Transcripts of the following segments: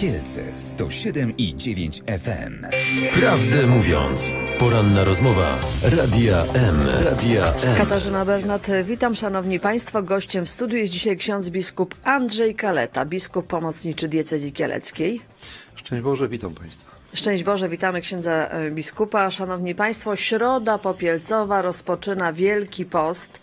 Kielce 107 i 9 FM. Prawdę mówiąc, poranna rozmowa Radia M. Radia M. Katarzyna Bernat, witam szanowni państwo. Gościem w studiu jest dzisiaj ksiądz biskup Andrzej Kaleta, biskup pomocniczy diecezji kieleckiej. Szczęść Boże, witam Państwa. Szczęść Boże, witamy księdza e, biskupa. Szanowni państwo, środa popielcowa rozpoczyna Wielki Post.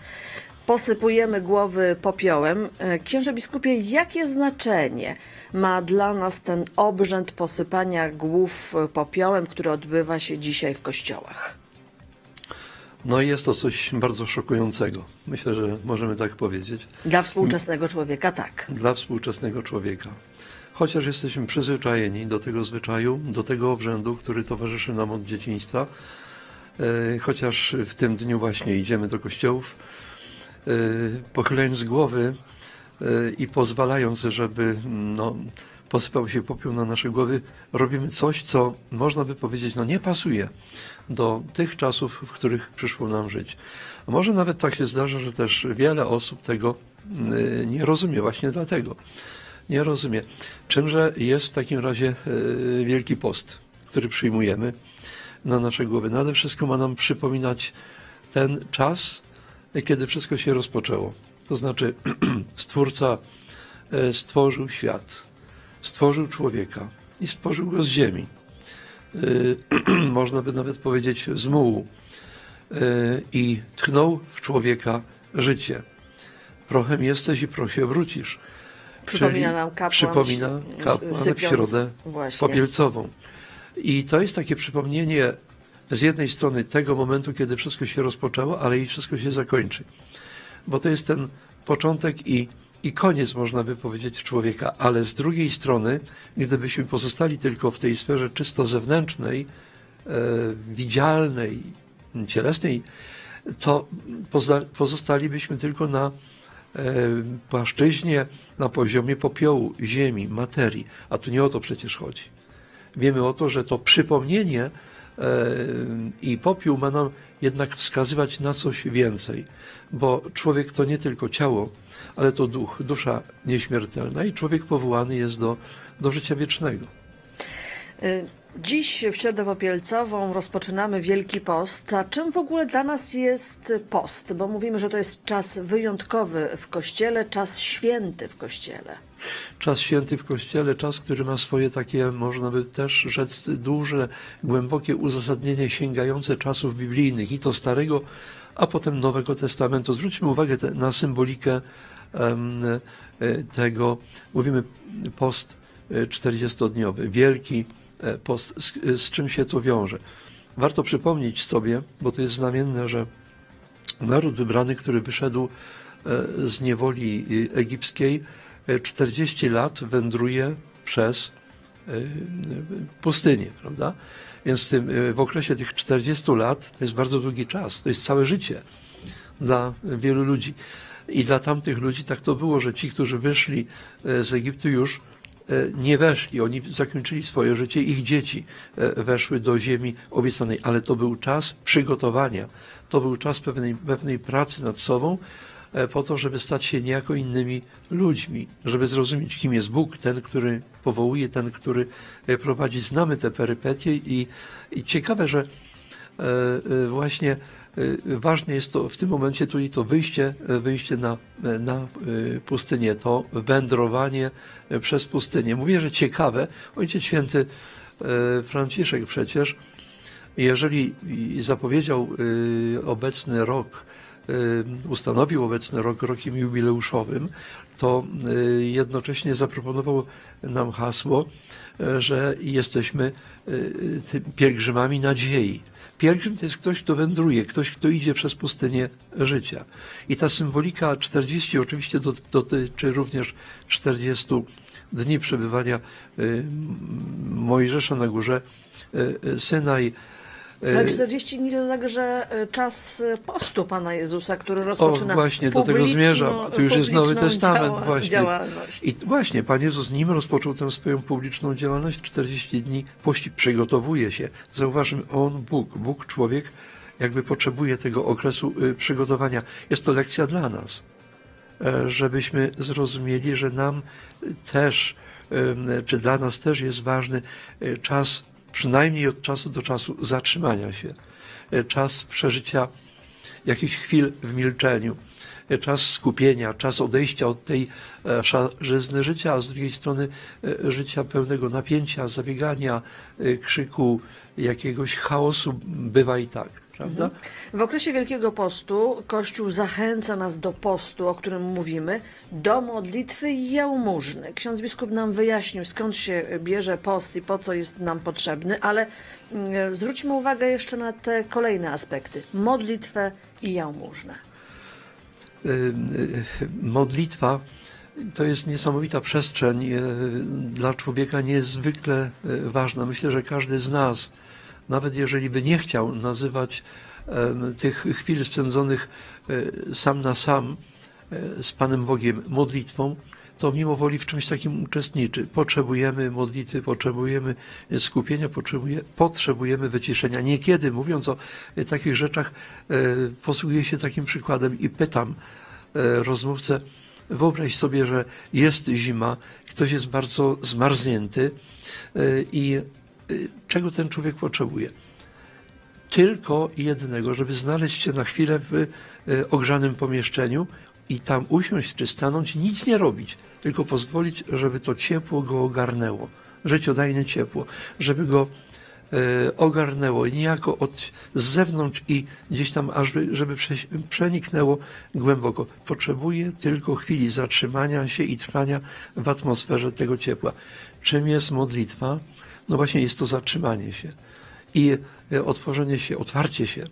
Posypujemy głowy popiołem. E, Księże biskupie, jakie znaczenie ma dla nas ten obrzęd posypania głów popiołem, który odbywa się dzisiaj w kościołach? No i jest to coś bardzo szokującego. Myślę, że możemy tak powiedzieć. Dla współczesnego człowieka tak. Dla współczesnego człowieka. Chociaż jesteśmy przyzwyczajeni do tego zwyczaju, do tego obrzędu, który towarzyszy nam od dzieciństwa, e, chociaż w tym dniu właśnie idziemy do kościołów, pochylając głowy e, i pozwalając, żeby no, posypał się popiół na nasze głowy, robimy coś, co można by powiedzieć, no nie pasuje do tych czasów, w których przyszło nam żyć. A może nawet tak się zdarza, że też wiele osób tego y, nie rozumie właśnie dlatego. Nie rozumie. Czymże jest w takim razie y, Wielki Post, który przyjmujemy na nasze głowy? Nade wszystko ma nam przypominać ten czas, kiedy wszystko się rozpoczęło. To znaczy, Stwórca e, stworzył świat, stworzył człowieka i stworzył go z ziemi. E, Można by nawet powiedzieć z mułu. E, I tchnął w człowieka życie. Prochem jesteś i prosie wrócisz. Przypomina nam kapłan, Przypomina kapłan w środę właśnie. popielcową. I to jest takie przypomnienie z jednej strony tego momentu, kiedy wszystko się rozpoczęło, ale i wszystko się zakończy. Bo to jest ten początek i, i koniec, można by powiedzieć, człowieka. Ale z drugiej strony, gdybyśmy pozostali tylko w tej sferze czysto zewnętrznej, e, widzialnej, cielesnej, to pozostalibyśmy tylko na e, płaszczyźnie, na poziomie popiołu, ziemi, materii. A tu nie o to przecież chodzi. Wiemy o to, że to przypomnienie i popiół ma nam jednak wskazywać na coś więcej, bo człowiek to nie tylko ciało, ale to duch, dusza nieśmiertelna i człowiek powołany jest do, do życia wiecznego. Y, Dziś w Środę Popielcową rozpoczynamy Wielki Post. A czym w ogóle dla nas jest post? Bo mówimy, że to jest czas wyjątkowy w Kościele, czas święty w Kościele. Czas święty w Kościele, czas, który ma swoje takie, można by też rzec, duże, głębokie uzasadnienie sięgające czasów biblijnych i to Starego, a potem Nowego Testamentu. Zwróćmy uwagę te, na symbolikę e, tego, mówimy post e, 40-dniowy, wielki e, post, z, z czym się to wiąże. Warto przypomnieć sobie, bo to jest znamienne, że naród wybrany, który wyszedł e, z niewoli e, egipskiej, e, 40 lat wędruje przez e, pustynię, prawda? Więc w, w okresie tych 40 lat to jest bardzo długi czas, to jest całe życie dla wielu ludzi. I dla tamtych ludzi tak to było, że ci, którzy wyszli e, z Egiptu już nie weszli, oni zakończyli swoje życie, ich dzieci weszły do ziemi obiecanej, ale to był czas przygotowania, to był czas pewnej, pewnej pracy nad sobą, po to, żeby stać się niejako innymi ludźmi, żeby zrozumieć, kim jest Bóg, ten, który powołuje, ten, który e, prowadzi. Znamy te perypetie i, i ciekawe, że e, e, właśnie e, ważne jest to w tym momencie tu i to wyjście, e, wyjście na, e, na e, pustynię, to wędrowanie e, przez pustynię. Mówię, że ciekawe. Ojciec Święty e, Franciszek przecież, jeżeli zapowiedział e, obecny rok, e, ustanowił obecny rok rokiem jubileuszowym, to e, jednocześnie zaproponował nam hasło, e, że jesteśmy pielgrzymami nadziei. Pielgrzym to jest ktoś, kto wędruje, ktoś, kto idzie przez pustynię życia. I ta symbolika 40 oczywiście dot- dotyczy również 40 dni przebywania y, Mojżesza na górze y, y, Synaj. Y, Ale 40 dni to także y, czas y, postu Pana Jezusa, który O, rozpoczyna właśnie, do tego publiczną- zmierzam. A tu już jest Nowy Testament, działa- właśnie. Działalność. I właśnie, Pan Jezus nim rozpoczął tę swoją publiczną działalność, 40 dni pości, przygotowuje się. Zauważmy, On, Bóg, Bóg, człowiek, jakby potrzebuje tego okresu y, przygotowania. Jest to lekcja dla nas, e, żebyśmy zrozumieli, że nam y, też czy dla nas też jest ważny e, czas, przynajmniej od czasu do czasu zatrzymania się, e, czas przeżycia jakichś chwil w milczeniu, e, czas skupienia, czas odejścia od tej e, szarzyzny życia, a z drugiej strony życia pełnego napięcia, zabiegania, krzyku, jakiegoś chaosu, bywa i tak, prawda? W okresie Wielkiego Postu Kościół zachęca nas do postu, o którym mówimy, do modlitwy i jałmużny. Ksiądz biskup nam wyjaśnił, skąd się bierze post i po co jest nam potrzebny, ale mm, zwróćmy uwagę jeszcze na te kolejne aspekty. Modlitwę i jałmużnę. y, y, modlitwa to jest niesamowita przestrzeń y, dla człowieka niezwykle ważna. Myślę, że każdy z nas, nawet jeżeli by nie chciał nazywać tych chwil spędzonych y, sam na sam y, z Panem Bogiem modlitwą, to mimo woli w czymś takim uczestniczy. Potrzebujemy modlitwy, potrzebujemy skupienia, potrzebuje, potrzebujemy wyciszenia. Niekiedy, mówiąc o takich rzeczach, y, posługuję się takim przykładem i pytam rozmówcę, wyobraź sobie, że jest zima, ktoś jest bardzo zmarznięty i czego ten człowiek potrzebuje? tylko jednego, żeby znaleźć się na chwilę w e, ogrzanym pomieszczeniu i tam usiąść czy stanąć, nic nie robić, tylko pozwolić, żeby to ciepło go ogarnęło, życiodajne ciepło, żeby go e, ogarnęło niejako od z zewnątrz i gdzieś tam aż by- żeby prze, przeniknęło głęboko. Potrzebuje tylko chwili zatrzymania się i trwania w atmosferze tego ciepła. Czym jest modlitwa? No właśnie jest to zatrzymanie się i e, otworzenie się, otwarcie się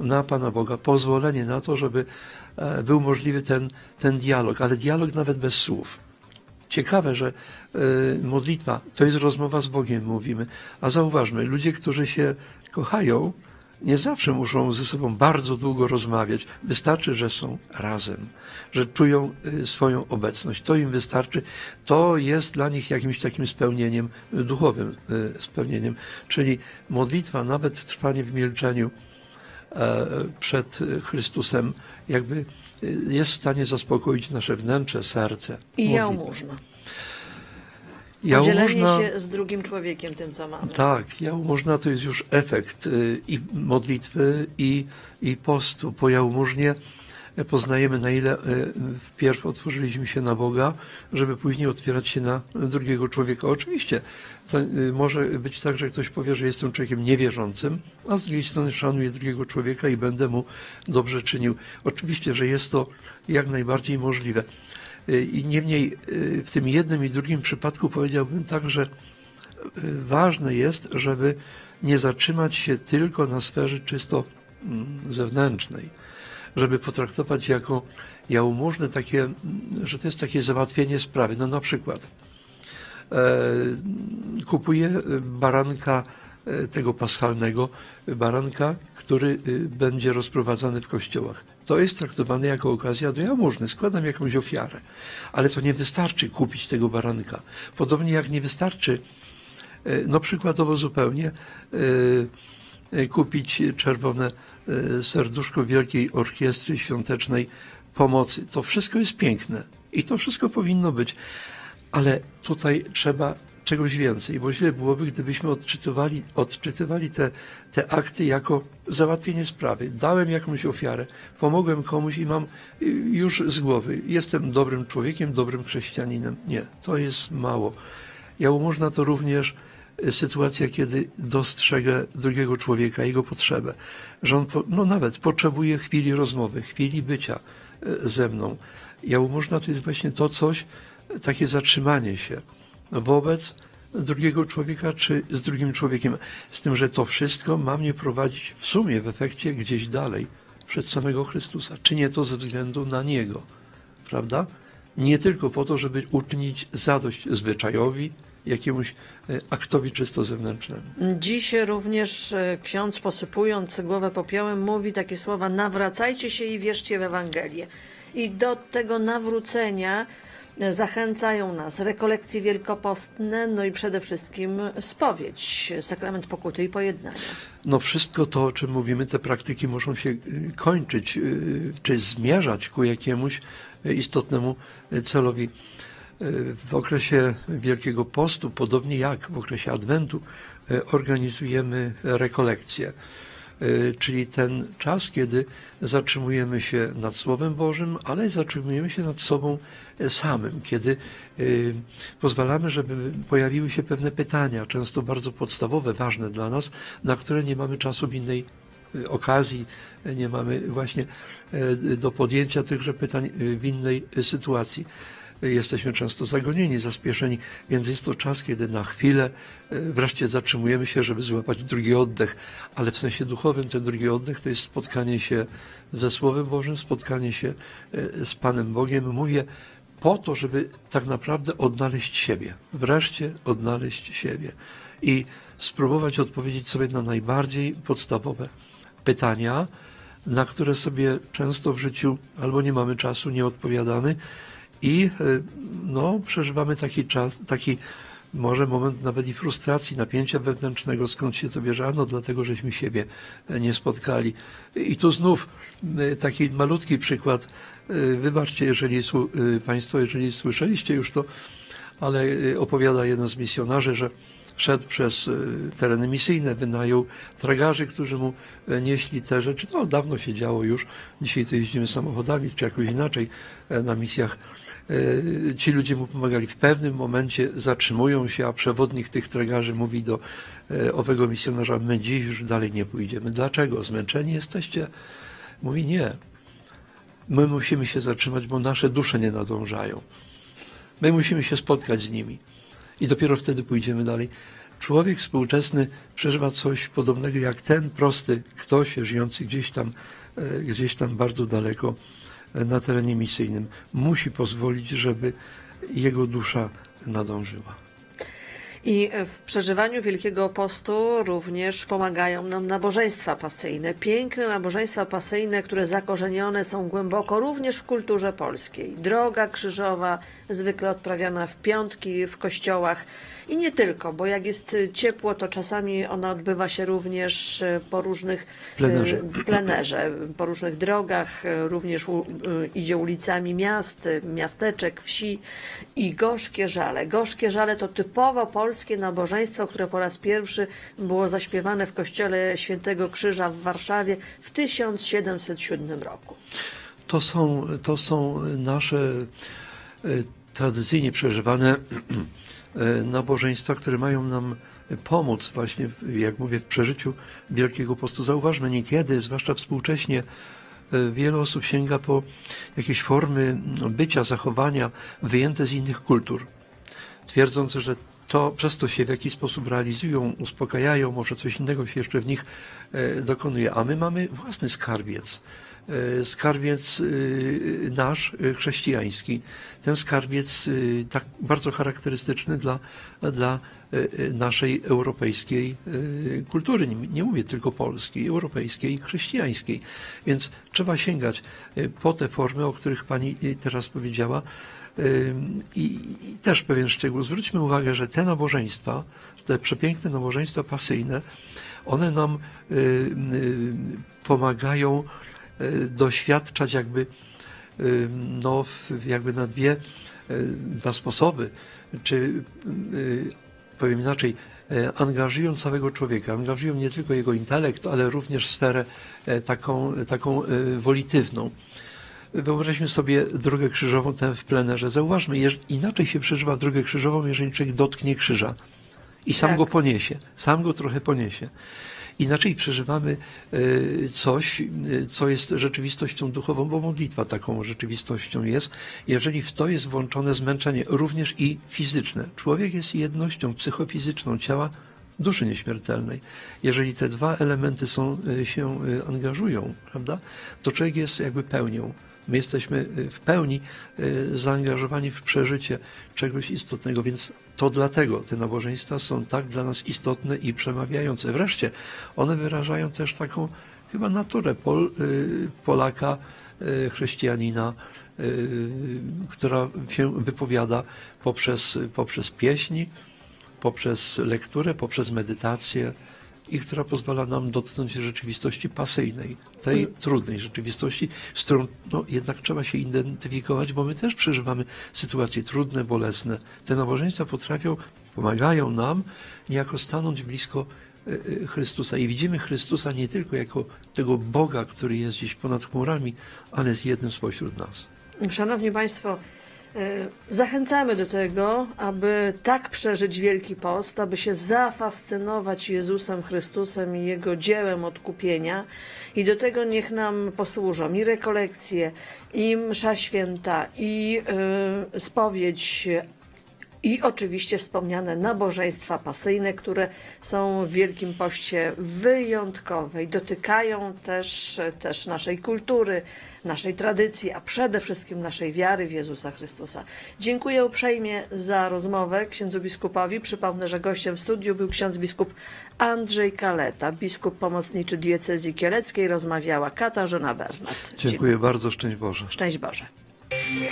na Pana Boga, pozwolenie na to, żeby e, był możliwy ten, ten dialog, ale dialog nawet bez słów. Ciekawe, że e, modlitwa to jest rozmowa z Bogiem, mówimy, a zauważmy, ludzie, którzy się kochają, nie zawsze muszą ze sobą bardzo długo rozmawiać. Wystarczy, że są razem, że czują y, swoją obecność. To im wystarczy. To jest dla nich jakimś takim spełnieniem duchowym, y, spełnieniem. Czyli modlitwa, nawet trwanie w milczeniu e, przed Chrystusem, jakby y, jest w stanie zaspokoić nasze wnętrze, serce. I jałmużna. Podzielenie Jałmużna- się z drugim człowiekiem tym, co mamy. tak, jałmużna to jest już efekt y, i modlitwy, i, i postu. Po jałmużnie poznajemy, na ile y, wpierw otworzyliśmy się na Boga, żeby później otwierać się na drugiego człowieka. Oczywiście, to y, może być tak, że ktoś powie, że jestem człowiekiem niewierzącym, a z drugiej strony szanuję drugiego człowieka i będę mu dobrze czynił. Oczywiście, że jest to jak najbardziej możliwe. Y, I niemniej y, w tym jednym i drugim przypadku powiedziałbym tak, że y, ważne jest, żeby nie zatrzymać się tylko na sferze czysto mm, zewnętrznej, żeby potraktować jako jałmużnę takie, mm, że to jest takie załatwienie sprawy. No na przykład e, kupuję baranka e, tego paschalnego, baranka, który będzie rozprowadzany w kościołach. To jest traktowane jako okazja do jałmużny. Składam jakąś ofiarę. Ale to nie wystarczy kupić tego baranka. Podobnie jak nie wystarczy, e, no przykładowo zupełnie, e, e, kupić czerwone serduszko Wielkiej Orkiestry Świątecznej Pomocy. To wszystko jest piękne i to wszystko powinno być, ale tutaj trzeba czegoś więcej, bo źle byłoby, gdybyśmy odczytywali, odczytywali te, te akty jako załatwienie sprawy. Dałem jakąś ofiarę, pomogłem komuś i mam y, już z głowy, jestem dobrym człowiekiem, dobrym chrześcijaninem. Nie, to jest mało. Jałmużna to również y, sytuacja, kiedy dostrzegę drugiego człowieka, jego potrzebę, że on po, no nawet potrzebuje chwili rozmowy, chwili bycia y, ze mną. Jałmużna to jest właśnie to coś, takie zatrzymanie się wobec drugiego człowieka czy z drugim człowiekiem. Z tym, że to wszystko ma mnie prowadzić w sumie, w efekcie gdzieś dalej, przed samego Chrystusa. Czynię to ze względu na Niego, prawda? Nie tylko po to, żeby uczynić zadość zwyczajowi, jakiemuś e, aktowi czysto zewnętrznemu. Dziś również e, ksiądz posypując głowę popiołem mówi takie słowa nawracajcie się i wierzcie w Ewangelię. I do tego nawrócenia zachęcają nas rekolekcje wielkopostne, no i przede wszystkim spowiedź, sakrament pokuty i pojednania. No wszystko to, o czym mówimy, te praktyki muszą się y, kończyć, y, czy zmierzać ku jakiemuś y, istotnemu celowi. W okresie Wielkiego Postu, podobnie jak w okresie Adwentu, organizujemy rekolekcje, czyli ten czas, kiedy zatrzymujemy się nad Słowem Bożym, ale zatrzymujemy się nad sobą e, samym, kiedy e, pozwalamy, żeby pojawiły się pewne pytania, często bardzo podstawowe, ważne dla nas, na które nie mamy czasu w innej e, okazji, e, nie mamy właśnie e, do podjęcia tychże pytań e, w innej e, sytuacji jesteśmy często zagonieni, zaspieszeni, więc jest to czas, kiedy na chwilę e, wreszcie zatrzymujemy się, żeby złapać drugi oddech, ale w sensie duchowym ten drugi oddech to jest spotkanie się ze Słowem Bożym, spotkanie się e, z Panem Bogiem. Mówię po to, żeby tak naprawdę odnaleźć siebie, wreszcie odnaleźć siebie. I spróbować odpowiedzieć sobie na najbardziej podstawowe pytania, na które sobie często w życiu albo nie mamy czasu, nie odpowiadamy i e, no, przeżywamy taki czas, taki może moment nawet i frustracji, napięcia wewnętrznego, skąd się to bierze, ano dlatego, żeśmy siebie e, nie spotkali. I tu znów e, taki malutki przykład, wybaczcie, jeżeli Państwo, jeżeli słyszeliście już to, ale opowiada jeden z misjonarzy, że szedł przez tereny misyjne, wynajął tragarzy, którzy mu nieśli te rzeczy. To dawno się działo już. Dzisiaj to jeździmy samochodami, czy jakoś inaczej na misjach. E, Ci ludzie mu pomagali. W pewnym momencie zatrzymują się, a przewodnik tych tragarzy mówi do e, owego misjonarza, my dziś już dalej nie pójdziemy. Dlaczego? Zmęczeni jesteście? Mówi nie. My musimy się zatrzymać, bo nasze dusze nie nadążają. My musimy się spotkać z nimi i dopiero wtedy pójdziemy dalej. Człowiek współczesny przeżywa coś podobnego jak ten prosty ktoś żyjący gdzieś tam, e, gdzieś tam bardzo daleko na terenie misyjnym. Musi pozwolić, żeby jego dusza nadążyła. I w przeżywaniu Wielkiego Postu również pomagają nam nabożeństwa pasyjne. Piękne nabożeństwa pasyjne, które zakorzenione są głęboko również w kulturze polskiej. Droga krzyżowa, zwykle odprawiana w piątki w kościołach i nie tylko, bo jak jest ciepło, to czasami ona odbywa się również po różnych plenerze. e, w plenerze, po różnych drogach, również u, idzie ulicami miast, miasteczek, wsi i gorzkie żale. Gorzkie żale to typowo polskie nabożeństwo, które po raz pierwszy było zaśpiewane w kościele Świętego Krzyża w Warszawie w 1707 roku. To są, to są nasze tradycyjnie przeżywane nabożeństwa, które mają nam pomóc właśnie, jak mówię, w przeżyciu Wielkiego Postu. Zauważmy, niekiedy, zwłaszcza współcześnie, e, wiele osób sięga po jakieś formy bycia, zachowania wyjęte z innych kultur, twierdząc, że to przez to się w jakiś sposób realizują, uspokajają, może coś innego się jeszcze w nich e, dokonuje. A my mamy własny skarbiec. E, Skarbiec e, nasz, e, chrześcijański. Ten skarbiec tak bardzo charakterystyczny dla, dla naszej europejskiej kultury. Nie, mówię tylko polskiej, europejskiej, chrześcijańskiej. Więc trzeba sięgać po te formy, o których Pani teraz powiedziała. I, I też pewien szczegół. Zwróćmy uwagę, że te nabożeństwa, te przepiękne nabożeństwa pasyjne, one nam pomagają doświadczać jakby, y, no, jakby na dwie, y, dwa sposoby, czy powiem inaczej, e, angażują całego człowieka, angażują nie tylko jego intelekt, ale również sferę e, taką, taką e, wolitywną. Wyobraźmy sobie drogę krzyżową tę w plenerze. Zauważmy, inaczej się przeżywa drogę krzyżową, jeżeli człowiek dotknie krzyża i sam Tak. go poniesie, sam go trochę poniesie. Inaczej przeżywamy e, coś, e, co jest rzeczywistością duchową, bo modlitwa taką rzeczywistością jest, jeżeli w to jest włączone zmęczenie, również i fizyczne. Człowiek jest jednością psychofizyczną ciała, duszy nieśmiertelnej. Jeżeli te dwa elementy są, e, się angażują, prawda, to człowiek jest jakby pełnią. My jesteśmy e, w pełni e, zaangażowani w przeżycie czegoś istotnego, więc to dlatego te nabożeństwa są tak dla nas istotne i przemawiające. Wreszcie one wyrażają też taką chyba naturę Pol, y, Polaka, y, chrześcijanina, y, która się wypowiada poprzez, poprzez pieśni, poprzez lekturę, poprzez medytację i która pozwala nam dotknąć rzeczywistości pasyjnej, tej trudnej rzeczywistości, z którą no, jednak trzeba się identyfikować, bo my też przeżywamy sytuacje trudne, bolesne. Te nabożeństwa potrafią, pomagają nam niejako stanąć blisko e, e, Chrystusa i widzimy Chrystusa nie tylko jako tego Boga, który jest gdzieś ponad chmurami, ale jest jednym spośród nas. Szanowni Państwo, zachęcamy do tego, aby tak przeżyć Wielki Post, aby się zafascynować Jezusem Chrystusem i Jego dziełem odkupienia. I do tego niech nam posłużą i rekolekcje, i msza święta, i e, spowiedź, i oczywiście wspomniane nabożeństwa pasyjne, które są w Wielkim Poście wyjątkowe i dotykają też, też naszej kultury, naszej tradycji, a przede wszystkim naszej wiary w Jezusa Chrystusa. Dziękuję uprzejmie za rozmowę księdzu biskupowi. Przypomnę, że gościem w studiu był ksiądz biskup Andrzej Kaleta, biskup pomocniczy diecezji kieleckiej. Rozmawiała Katarzyna Bernat. Dziękuję bardzo, szczęść Boże. Szczęść Boże.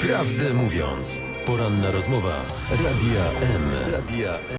Prawdę mówiąc, poranna rozmowa Radia M. Radia M.